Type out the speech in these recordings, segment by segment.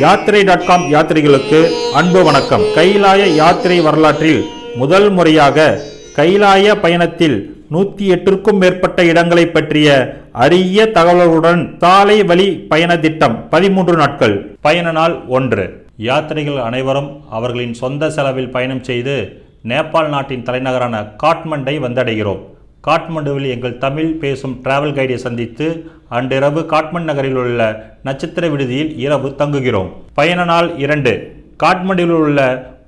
யாத்திரை dot com யாத்திரிகளுக்கு அன்பு வணக்கம். கைலாய யாத்திரை வரலாற்றில் முதல் முறையாக கைலாய பயணத்தில் நூத்தி எட்டிற்கும் மேற்பட்ட இடங்களை பற்றிய அரிய தகவல்களுடன் சாலை வழி பயண திட்டம் பதிமூன்று நாட்கள். பயண நாள் ஒன்று. யாத்திரைகள் அனைவரும் அவர்களின் சொந்த செலவில் பயணம் செய்து நேபாள் நாட்டின் தலைநகரான காட்மண்டை வந்தடைகிறோம். காட்மண்டுவில் எங்கள் தமிழ் பேசும் டிராவல் கைடை சந்தித்து அன்றிரவு காட்மண்ட் நகரில் உள்ள நட்சத்திர விடுதியில் இரவு தங்குகிறோம். பயண நாள் இரண்டு. காட்மண்டுவில் உள்ள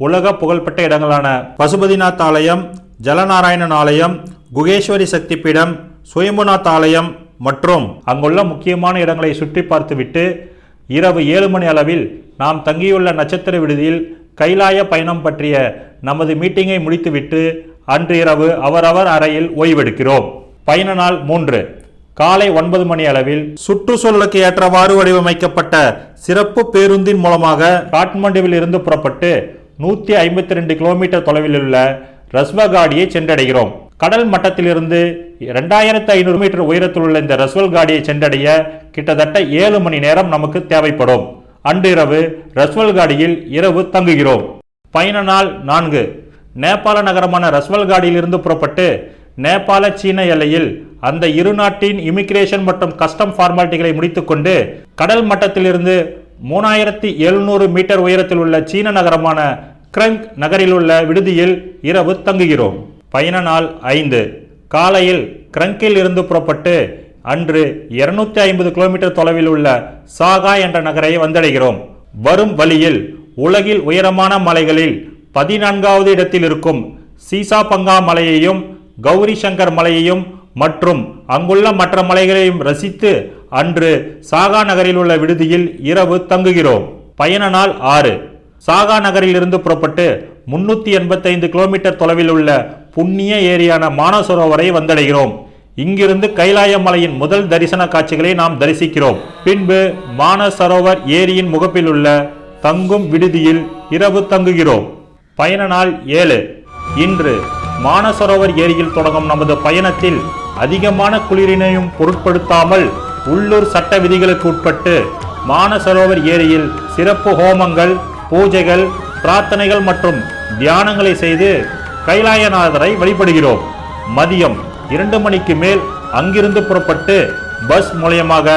உலக புகழ்பெற்ற இடங்களான பசுபதிநாத் ஆலயம் ஜலநாராயணன் ஆலயம் குகேஸ்வரி சக்தி பீடம் சுயம்புநாத் ஆலயம் மற்றும் அங்குள்ள முக்கியமான இடங்களை சுற்றி பார்த்துவிட்டு இரவு ஏழு மணி அளவில் நாம் தங்கியுள்ள நட்சத்திர விடுதியில் கைலாய பயணம் பற்றிய நமது மீட்டிங்கை முடித்துவிட்டு அன்று இரவு அவரவர் அறையில் ஓய்வெடுக்கிறோம். பயண நாள் மூன்று. காலை ஒன்பது மணி அளவில் சுற்றுச்சூழலுக்கு ஏற்றவாறு வடிவமைக்கப்பட்ட சிறப்பு பேருந்தின் மூலமாக காட்மாண்டுவில் இருந்து புறப்பட்டு நூற்றி ஐம்பத்தி ரெண்டு கிலோமீட்டர் தொலைவில் உள்ள ரஸ்வகாடியை சென்றடைகிறோம். கடல் மட்டத்திலிருந்து இரண்டாயிரத்து ஐநூறு மீட்டர் உயரத்தில் உள்ள இந்த ரஸ்வல் காடியை சென்றடைய கிட்டத்தட்ட ஏழு மணி நேரம் நமக்கு தேவைப்படும். அன்றிரவு ரஸ்வல் காடியில் இரவு தங்குகிறோம். பயண நாள் நான்கு. நேபாள நகரமான ரஸ்வல்காடியிலிருந்து புறப்பட்டு நேபாள சீன எல்லையில் அந்த இரு நாட்டின் இமிகிரேஷன் மற்றும் கஸ்டம் ஃபார்மாலிட்டிகளை முடித்துக்கொண்டு கடல் மட்டத்திலிருந்து மூணாயிரத்தி எழுநூறு மீட்டர் உயரத்தில் உள்ள சீன நகரமான கிரங்க் நகரில் உள்ள விடுதியில் இரவு தங்குகிறோம். பயண நாள் ஐந்து. காலையில் கிரங்கில் இருந்து புறப்பட்டு அன்று இருநூத்தி ஐம்பது கிலோமீட்டர் தொலைவில் உள்ள சாகா என்ற நகரை வந்தடைகிறோம். வரும் வழியில் உலகில் உயரமான மலைகளில் பதினான்காவது இடத்தில் இருக்கும் சீசா பங்கா மலையையும் கௌரி சங்கர் மலையையும் மற்றும் அங்குள்ள மற்ற மலைகளையும் ரசித்து அன்று சாகா நகரில் உள்ள விடுதியில் இரவு தங்குகிறோம். பயண நாள் ஆறு. சாகா நகரில் இருந்து புறப்பட்டு முன்னூற்றி எண்பத்தைந்து கிலோமீட்டர் தொலைவில் உள்ள புண்ணிய ஏரியான மானசரோவரை வந்தடைகிறோம். இங்கிருந்து கைலாய மலையின் முதல் தரிசன காட்சிகளை நாம் தரிசிக்கிறோம். பின்பு மானசரோவர் ஏரியின் முகப்பில் உள்ள தங்கும் விடுதியில் இரவு தங்குகிறோம். பயண நாள் ஏழு. இன்று மானசரோவர் ஏரியில் தொடங்கும் நமது பயணத்தில் அதிகமான குளிரினையும் பொருட்படுத்தாமல் உள்ளூர் சட்ட விதிகளுக்கு உட்பட்டு மானசரோவர் ஏரியில் சிறப்பு ஹோமங்கள் பூஜைகள் பிரார்த்தனைகள் மற்றும் தியானங்களை செய்து கைலாயநாதரை வழிபடுகிறோம். மதியம் இரண்டு மணிக்கு மேல் அங்கிருந்து புறப்பட்டு பஸ் மூலயமாக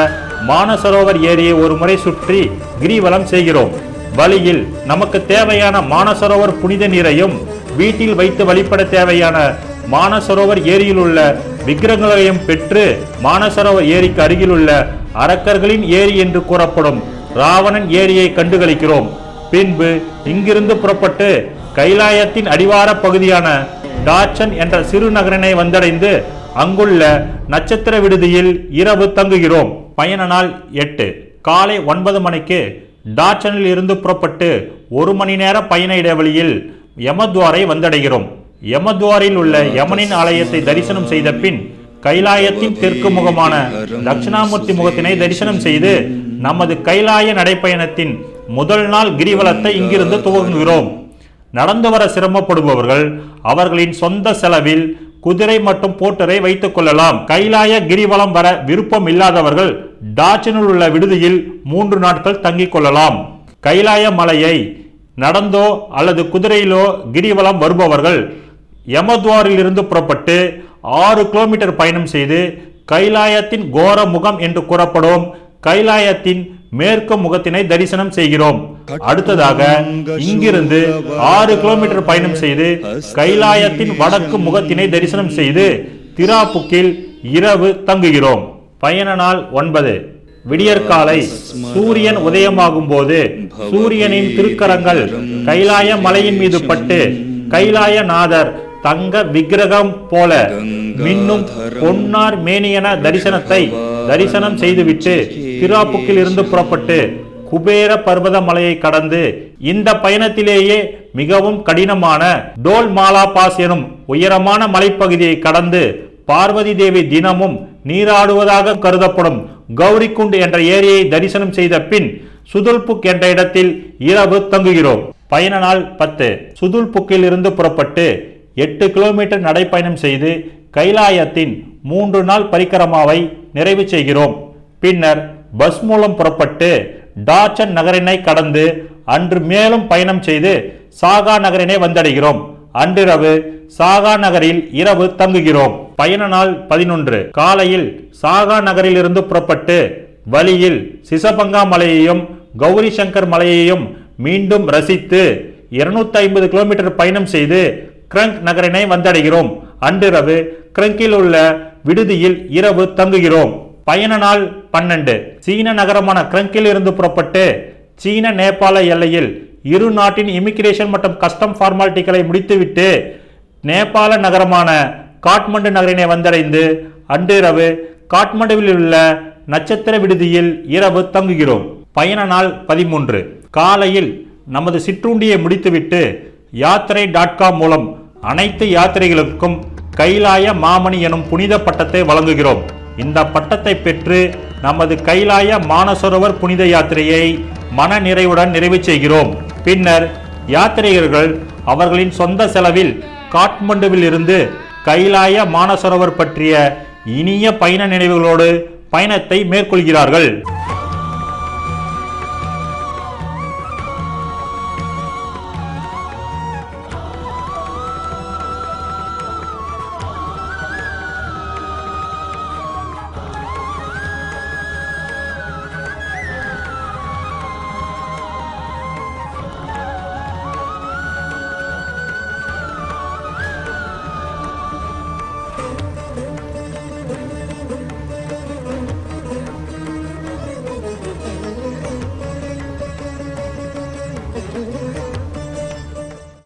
மானசரோவர் ஏரியை ஒரு முறை சுற்றி கிரிவலம் செய்கிறோம். வழியில் நமக்கு தேவையான மானசரோவர் புனித நீரையும் வீட்டில் வைத்து வழிபட தேவையான மானசரோவர் ஏரியில் உள்ள விக்கிரகங்களையும் பெற்று மானசரோவர் ஏரிக்கு அருகில் உள்ள அரக்கர்களின் ஏரி என்று கூறப்படும் ராவணன் ஏரியை கண்டுகளிக்கிறோம். பின்பு இங்கிருந்து புறப்பட்டு கைலாயத்தின் அடிவார பகுதியான டாச்சன் என்ற சிறு நகரினை வந்தடைந்து அங்குள்ள நட்சத்திர விடுதியில் இரவு தங்குகிறோம். பயண நாள் எட்டு. காலை ஒன்பது மணிக்கு டாச்சனில் இருந்து புறப்பட்டு ஒரு மணி நேர பயண இடைவெளியில் யமத்வாரை வந்தடைகிறோம். யமத்வாரில் உள்ள யமனின் ஆலயத்தை தரிசனம் செய்த பின் கைலாயத்தின் தெற்கு முகமான தட்சிணாமூர்த்தி முகத்தினை தரிசனம் செய்து நமது கைலாய நடைப்பயணத்தின் முதல் நாள் கிரிவலத்தை இங்கிருந்து துவங்குகிறோம். நடந்து வர சிரமப்படுபவர்கள் அவர்களின் சொந்த செலவில் குதிரை மற்றும் போட்டரை வைத்துக் கொள்ளலாம். கைலாய கிரிவலம் வர விருப்பம் இல்லாதவர்கள் டாச்சனில் உள்ள விடுதியில் மூன்று நாட்கள் தங்கிக் கொள்ளலாம். கைலாய மலையை நடந்தோ அல்லது குதிரையிலோ கிரிவலம் வருபவர்கள் யமத்வாரில் இருந்து புறப்பட்டு ஆறு கிலோமீட்டர் பயணம் செய்து கைலாயத்தின் கோர முகம் என்று கூறப்படும் கைலாயத்தின் மேற்கு முகத்தினை தரிசனம் செய்கிறோம். அடுத்ததாக இங்கிருந்து ஆறு கிலோமீட்டர் பயணம் செய்து கைலாயத்தின் வடக்கு முகத்தினை தரிசனம் செய்து திராப்புக்கில் இரவு தங்குகிறோம். பயண நாள் ஒன்பது. விடியற்காலை சூரியன் உதயமாகும் போது சூரியனின் திருக்கரங்கள் கைலாய மலையின் மீது பட்டு கைலாயநாதர் தங்க விக்கிரகம் போல மின்னும் பொன்னார் மேனியன தரிசனத்தை தரிசனம் செய்துவிட்டு திராப்புக்கில் இருந்து புறப்பட்டு குபேர பர்வத மலையை கடந்து இந்த பயணத்திலேயே மிகவும் கடினமான டோல் மாலா பாஸ் எனும் உயரமான மலைப்பகுதியை கடந்து பார்வதி தேவி தினமும் நீராடுவதாக கருதப்படும் கௌரிக்குண்டு என்ற ஏரியை தரிசனம் செய்த பின் சுதுல்புக் என்ற இடத்தில் இரவு தங்குகிறோம். பயண நாள் பத்து. சுதுல்புக்கில் இருந்து புறப்பட்டு எட்டு கிலோமீட்டர் நடைப்பயணம் செய்து கைலாயத்தின் மூன்று நாள் பரிக்கிரமாவை நிறைவு செய்கிறோம். பின்னர் பஸ் மூலம் புறப்பட்டு டாச்சன் நகரினை கடந்து அன்று மேலும் பயணம் செய்து சாகா நகரினை வந்தடைகிறோம். அன்றிரவு சாகா நகரில் இரவு தங்குகிறோம். பயண நாள் பதினொன்று. காலையில் சாகா நகரிலிருந்து புறப்பட்டு வழியில் சிசபங்கா மலையையும் கௌரி சங்கர் மலையையும் மீண்டும் ரசித்து 250 ஐம்பது கிலோமீட்டர் பயணம் செய்து கிரங்க் நகரினை வந்தடைகிறோம். அன்றிரவு கிரங்கில் உள்ள விடுதியில் இரவு தங்குகிறோம். பயண நாள் பன்னெண்டு. சீன நகரமான கிரங்கில் இருந்து புறப்பட்டு சீன நேபாள எல்லையில் இரு நாட்டின் இமிகிரேஷன் மற்றும் கஸ்டம் ஃபார்மாலிட்டிகளை முடித்துவிட்டு நேபாள நகரமான காட்மண்டு நகரினை வந்தடைந்து அன்றிரவு காட்மண்டுவில் உள்ள நட்சத்திர விடுதியில் இரவு தங்குகிறோம். பயண நாள் பதிமூன்று. காலையில் நமது சிற்றுண்டியை முடித்துவிட்டு யாத்திரை டாட் காம் மூலம் அனைத்து யாத்திரைகளுக்கும் கைலாய மாமணி எனும் புனித பட்டத்தை வழங்குகிறோம். இந்த பட்டத்தை பெற்று நமது கைலாய மானசரோவர் புனித யாத்திரையை மன நிறைவுடன் நிறைவு செய்கிறோம். பின்னர் யாத்ரீகர்கள் அவர்களின் சொந்த செலவில் காட்மண்டுவில் இருந்து கைலாய மானசரோவர் பற்றிய இனிய பயண நினைவுகளோடு பயணத்தை மேற்கொள்கிறார்கள்.